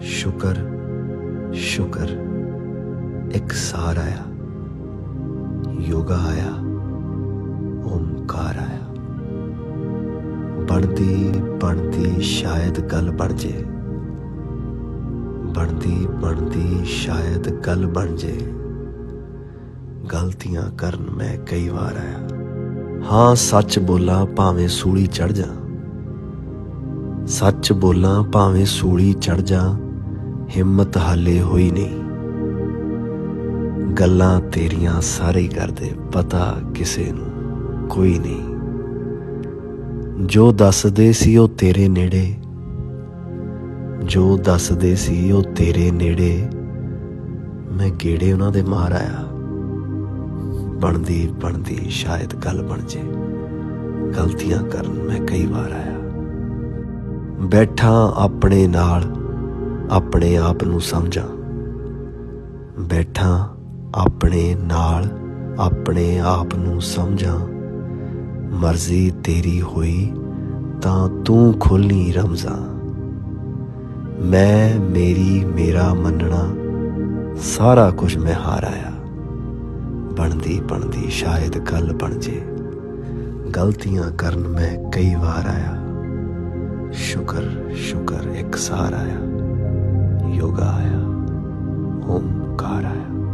ਸ਼ੁਕਰ ਸ਼ੁਕਰ। ਇੱਕ ਸਾਰ ਆਇਆ। ਯੋਗਾ ਆਇਆ। ਓਮਕਾਰ ਆਇਆ। ਬਣਦੀ ਬਣਦੀ ਸ਼ਾਇਦ ਗੱਲ ਬਣ ਜੇ। ਬਣਦੀ ਬਣਦੀ ਸ਼ਾਇਦ ਗੱਲ ਬਣ ਜੇ। ਗਲਤੀਆਂ ਕਰਨ ਮੈਂ ਕਈ ਵਾਰ ਆਇਆ। ਹਾਂ, ਸੱਚ ਬੋਲਾਂ ਭਾਵੇਂ ਸੂਲੀ ਚੜ ਜਾ। ਸੱਚ ਬੋਲਾਂ ਭਾਵੇਂ ਸੂਲੀ ਚੜ ਜਾ। ਹਿੰਮਤ ਹਾਲੇ ਹੋਈ ਨਹੀਂ। ਗੱਲਾਂ ਤੇਰੀਆਂ ਸਾਰੇ ਕਰਦੇ, ਪਤਾ ਕਿਸੇ ਨੂੰ ਕੋਈ ਨਹੀਂ। ਜੋ ਦੱਸਦੇ ਸੀ ਉਹ ਤੇਰੇ ਨੇੜੇ, ਜੋ ਦੱਸਦੇ ਸੀ ਉਹ ਤੇਰੇ ਨੇੜੇ। ਮੈਂ ਗੇੜੇ ਉਹਨਾਂ ਦੇ ਮਾਰ ਆਇਆ। ਬਣਦੀ ਬਣਦੀ ਸ਼ਾਇਦ ਗੱਲ ਬਣ ਜੇ। ਗਲਤੀਆਂ ਕਰਨ ਮੈਂ ਕਈ ਵਾਰ ਆਇਆ। ਬੈਠਾ ਆਪਣੇ ਨਾਲ ਆਪਣੇ ਆਪ ਨੂੰ ਸਮਝਾਂ। ਬੈਠਾ ਆਪਣੇ ਨਾਲ ਆਪਣੇ ਆਪ ਨੂੰ ਸਮਝਾਂ। ਮਰਜ਼ੀ ਤੇਰੀ ਹੋਈ ਤਾਂ ਤੂੰ ਖੋਲ੍ਹੀ ਰਮਜ਼ਾਂ। ਮੈਂ, ਮੇਰੀ, ਮੇਰਾ ਮੰਨਣਾ, ਸਾਰਾ ਕੁਝ ਮੈਂ ਹਾਰ ਆਇਆ। ਬਣਦੀ ਬਣਦੀ ਸ਼ਾਇਦ ਗੱਲ ਬਣ ਜੇ। ਗਲਤੀਆਂ ਕਰਨ ਮੈਂ ਕਈ ਵਾਰ ਆਇਆ। ਸ਼ੁਕਰ ਸ਼ੁਕਰ, ਇੱਕ ਸਾਰ ਆਇਆ। योगा आया ओमकार आया